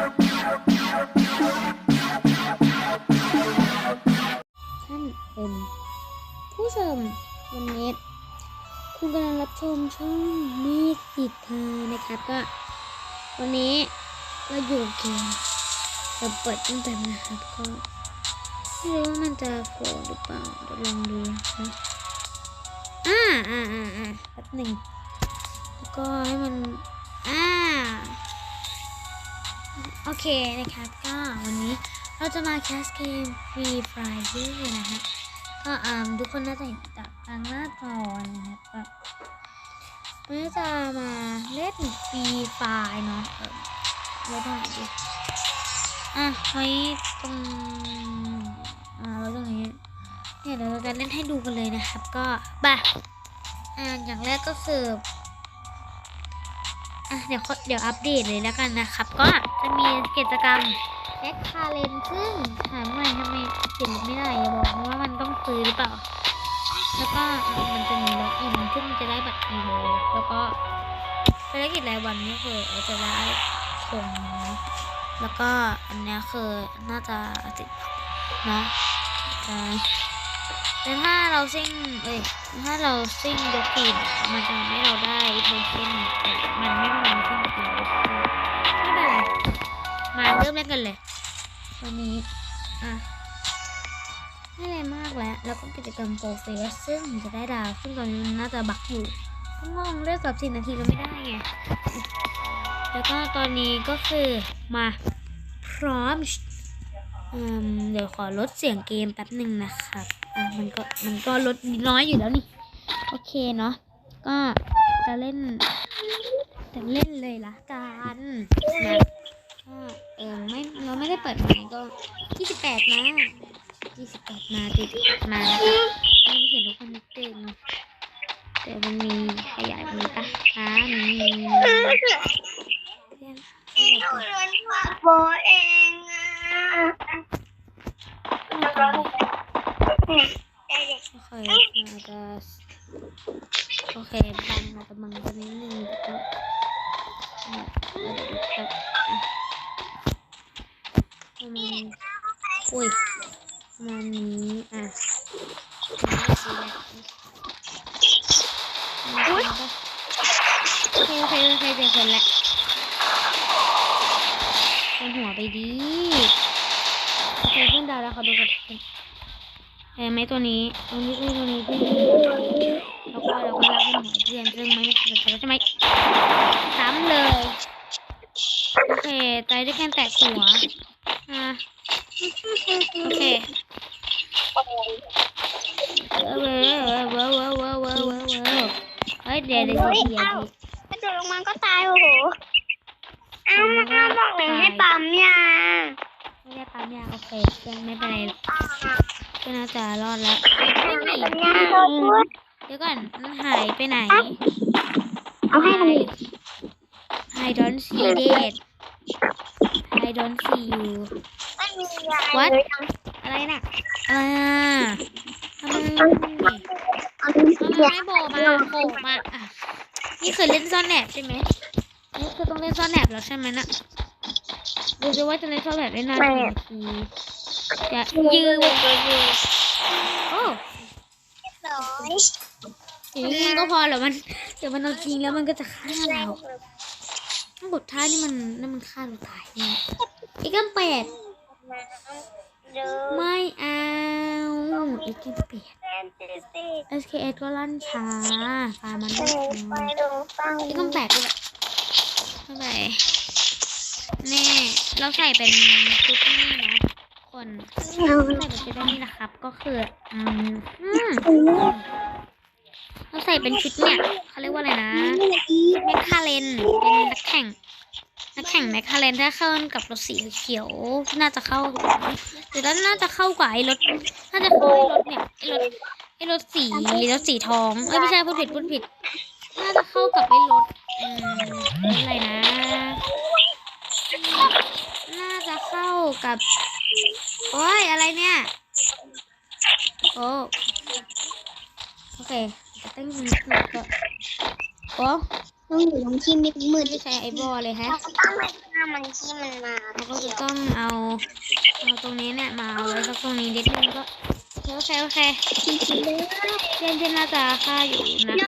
ท่านเป็นผู้ชมวันนี้คุณกำลังรับชมช่องมีติดทานะครับก็ วันนี้เราอยู่เกมเราเปิดตั้งแต่นะครับก็ไม่รู้ว่ามันจะโกรหรือเปล่าเดี๋ยวลองดูนะอ่าอ่าอ่าอ่าแป๊บหนึ่งแล้วก็ให้มันอ่า โอเคนะครับก็วันนี้เราจะมาแคสเกม Free Friday นะฮะก็อ่าทุกคนน่าจะเห็นจากทางหน้าจอนะครับก็วันนี้จะมาเล่นฟรีไฟเนาะเออไว้ตรงไหนดีอะไว้ตรงอ่าไว้ตรงนี้เนี่ยเดี๋ยวเราจะเล่นให้ดูกันเลยนะครับ ก็บ่ะอ่าอย่างแรกก็คือ อะเดี๋ยวเดี๋ยวอัปเดตเลยแล้วกันนะครับ ก็จะมีกิจกรรมแพ็คคาเลนซึ่งถามหน่อยทำไมติดไม่ได้อย่าบอกนะว่ามันต้องซื้อหรือเปล่า แล้วก็มันจะมีล็อกอินซึ่งจะได้บัตรอีโแล้วก็ภารกิจรายวันนี่คือเราจะได้คงนะแล้วก็อันนี้คือน่าจะติดนะแต่ถ้าเราซิ่งเอ้ยถ้าเราซิ่งยกทีมมันจะให้เราได้โทเค็น ริ่มเล่นกันเลย วันนี้ อะไม่อะไรมากแล้ว แล้วก็กิจกรรมโปรเฟสซึ่งจะได้ดาว ซึ่งตอนนี้มันน่าจะบักอยู่ก็งงเลือกกับสินาทีก็ไม่ได้ไง แล้วก็ตอนนี้ก็คือมาพร้อมอืมเดี๋ยวขอลดเสียงเกมแป๊บหนึ่งนะครับ อะมันก็มันก็ลดน้อยอยู่แล้วนี่ โอเคเนาะ ก็จะเล่นจะเล่นเลยละกันนะ เออไม่เราไม่ได้เปิดไมค์ก็ยี่สิบแปดนะยี่สิบแปดมาติดมาแล้วไม่เห็นทุกคนนี้เนอะแต่มันมีขยายมือปะอ่ามีเอนหนูโดนฝากโบเองอะโอเคอาจจะโอเคบังอาจจะบังกันนิดนึงแต่ก็อะเดี๋ยวดูครับอะประมาณ อุ้ยมาณนี้อะไม่สีแหละโอเคโอเคโอเคเจอคนละเป็นหัวไปดีโอเคเพื่อนดาวแล้วเขาดูกันเห็นไหมตัวนี้ตัวนี้ตัวนี้ตัวนี้แล้วก็เราก็รักเป็นหัว ว้าวว้าวว้าวว้าวว้าวว้าวว้าวเฮ้ยเดี๋ยวเดี๋ยวเดี๋ยวเดี๋ยวกระโดดลงมาก็ตายโอ้โหอ้าวมันก็บอกเลยให้ปั๊มยาไม่ได้ปั๊มยาโอเคเพื่อนไม่เป็นไรก็น่าจะรอดแล้วไม่มีเดี๋ยวก่อนมันหายไปไหนเอาให้หนู I don't see it I don't see you ไม่มียา What? เลยอะไรน่ะอะไรอะทำไมเอาดูสิทำไมไม่โผล่มาโผล่มาอะนี่คือเล่นซ่อนแอบใช่ไหมนี่คือต้องเล่นซ่อนแอบแล้วใช่ไหมน่ะดูสิว่าจะเล่นซ่อนแอบได้นานกี่นาทีจะยืนโอ้ร้อยอย่างนี้ก็พอแล้วมันเดี๋ยวมันเอาจริงแล้วมันก็จะฆ่าเราถ้ากดท่านี่มันนั่นมันฆ่าเราตายเนี่ยอีกกัมเป็ดเดิม ไม่เอาอีกกัมเป็ดเป็นสิบสี่ SKS ก็ลั่นช้าฟามันไปไม่ไปพอดูฟังอีกกัมแปดก็แบบไม่ไปแน่เราใส่เป็นชุดนี่นะคนเอาใส่เป็นชุดนี่นะครับ ก็คืออืมอืมเราใส่เป็นชุดเนี่ยเขาเรียกว่าอะไรนะแมคคาเรนเป็นนักแข่งนัก แข่งแมคคาเรนถ้าเข้ากับรถสีเขียว น่าจะเข้าหรือน่าจะเข้ากว่าไอ้รถน่าจะเข้าไอ้รถเนี่ยไอ้รถไอ้รถสีรถสีทองเอ้ยไม่ใช่พูดผิดพูดผิด น่าจะเข้ากับไอ้รถอืมอะไรนะ น่าจะเข้ากับ โอ้ยอะไรเนี่ยโอ้โอเคตั้งนิดนึงก็โอ้ ต้องอยู่ตรงที่มืดมืไม่ดได้ใช้ไอบอลเลยฮะเราก็ต้องไปฆ่ามันที่มันมาเราก็จะต้องเอาเอาตรงนี้เนี่ยมาเอาไว้สักตรงนี้นิดนึงก็โอเคโอเคโอเคจริงๆเลยเพื่อนที่น่าจะฆ่าอยู่นะ